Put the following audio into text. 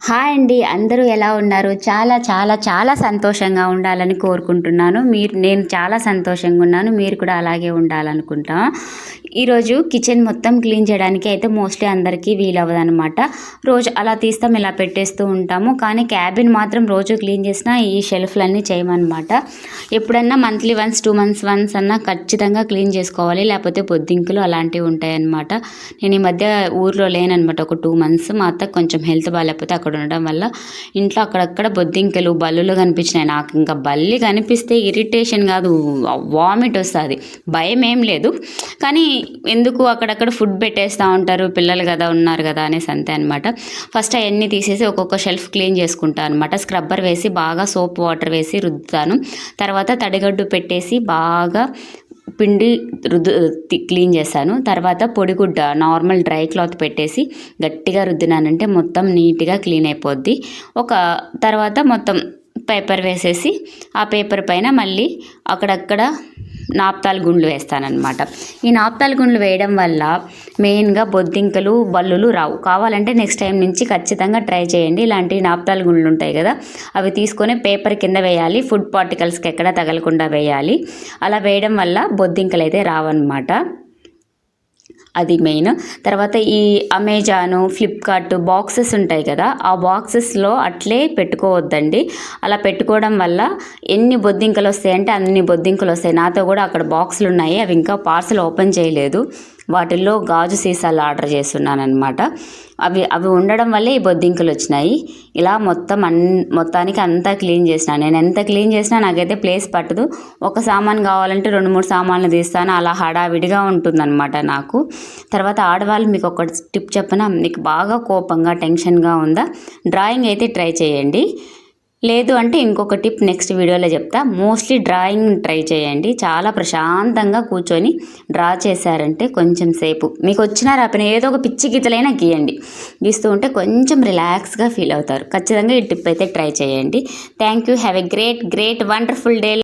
Hi అండి అందరూ ఎలా ఉన్నారు? చాలా చాలా చాలా సంతోషంగా ఉండాలని కోరుకుంటున్నాను. మీరు నేను చాలా సంతోషంగా ఉన్నాను. మీరు కూడా అలాగే ఉండాలనుకుంటా. ఈరోజు కిచెన్ మొత్తం క్లీన్ చేయడానికి అయితే మోస్ట్లీ అందరికీ వీలవ్వదనమాట రోజు అలా తీస్తాం ఇలా పెట్టేస్తూ ఉంటాము. కానీ క్యాబిన్ మాత్రం రోజు క్లీన్ చేసినా ఈ షెల్ఫ్లన్నీ చేయమన్నమాట. ఎప్పుడన్నా monthly once two months once అన్నా ఖచ్చితంగా క్లీన్ చేసుకోవాలి. లేకపోతే పొద్దింకులు అలాంటివి ఉంటాయన్నమాట. నేను ఈ మధ్య ఊర్లో లేనమాట ఒక టూ మంత్స్ మా అత్త కొంచెం హెల్త్ బాగాలేకపోతే అక్కడ ఉండడం వల్ల ఇంట్లో అక్కడక్కడ బొద్దింకలు బల్లులు కనిపించినాయి. నాకు ఇంకా బల్లి కనిపిస్తే ఇరిటేషన్ కాదు వామిట్ వస్తుంది. భయం ఏం లేదు. కానీ ఎందుకు అక్కడక్కడ ఫుడ్ పెట్టేస్తూ ఉంటారు? పిల్లలు కదా ఉన్నారు కదా అనేసి అంతే అనమాట ఫస్ట్ అవన్నీ తీసేసి ఒక్కొక్క షెల్ఫ్ క్లీన్ చేసుకుంటాను అనమాట స్క్రబ్బర్ వేసి బాగా సోప్ వాటర్ వేసి రుద్దుతాను. తర్వాత తడిగడ్డు పెట్టేసి బాగా పిండి రుద్దు క్లీన్ చేశాను తర్వాత పొడిగుడ్డ నార్మల్ డ్రై క్లాత్ పెట్టేసి గట్టిగా రుద్దినానంటే మొత్తం నీట్గా క్లీన్ అయిపోద్ది. ఒక తర్వాత మొత్తం పేపర్ వేసేసి ఆ పేపర్ పైన మళ్ళీ అక్కడక్కడ నాప్తాల్ గుండ్లు వేస్తానన్నమాట. ఈ నాప్తాల్ గుండ్లు వేయడం వల్ల మెయిన్గా బొద్దింకలు బల్లులు రావు. కావాలంటే నెక్స్ట్ టైం నుంచి ఖచ్చితంగా ట్రై చేయండి. ఇలాంటి నాప్తాల్ గుండ్లు ఉంటాయి కదా అవి తీసుకొని పేపర్ కింద వేయాలి. ఫుడ్ పార్టికల్స్కి ఎక్కడ తగలకుండా వేయాలి. అలా వేయడం వల్ల బొద్దింకలు అయితే రావన్నమాట. అది మెయిన్ తర్వాత ఈ అమెజాను ఫ్లిప్కార్ట్ బాక్సెస్ ఉంటాయి కదా ఆ బాక్సెస్లో అట్లే పెట్టుకోవద్దండి. అలా పెట్టుకోవడం వల్ల ఎన్ని బొద్దింకలు వస్తాయంటే అన్ని బొద్దింకలు వస్తాయి. నాతో కూడా అక్కడ బాక్సులు ఉన్నాయి. అవి ఇంకా పార్సల్ ఓపెన్ చేయలేదు. వాటిల్లో గాజు సీసాలు ఆర్డర్ చేస్తున్నాను అనమాట అవి అవి ఉండడం వల్లే ఈ బొద్దింకలు వచ్చినాయి. ఇలా మొత్తం అన్ మొత్తానికి అంతా క్లీన్ చేసిన. నేను ఎంత క్లీన్ చేసినా నాకైతే ప్లేస్ పట్టదు. ఒక సామాన్ కావాలంటే రెండు మూడు సామాన్లు తీస్తాను. అలా హడావిడిగా ఉంటుందన్నమాట నాకు. తర్వాత ఆడవాళ్ళు మీకు ఒక టిప్ చెప్పిన? మీకు బాగా కోపంగా టెన్షన్గా ఉందా? డ్రాయింగ్ అయితే ట్రై చేయండి. లేదు అంటే ఇంకొక టిప్ నెక్స్ట్ వీడియోలో చెప్తా. మోస్ట్లీ డ్రాయింగ్ ట్రై చేయండి. చాలా ప్రశాంతంగా కూర్చొని డ్రా చేశారంటే కొంచెం సేపు. మీకు వచ్చిన రాపిన ఏదో ఒక పిచ్చి గీతలైనా గీయండి. గీస్తూ ఉంటే కొంచెం రిలాక్స్గా ఫీల్ అవుతారు. ఖచ్చితంగా ఈ టిప్ అయితే ట్రై చేయండి. Thank you have a great great wonderful day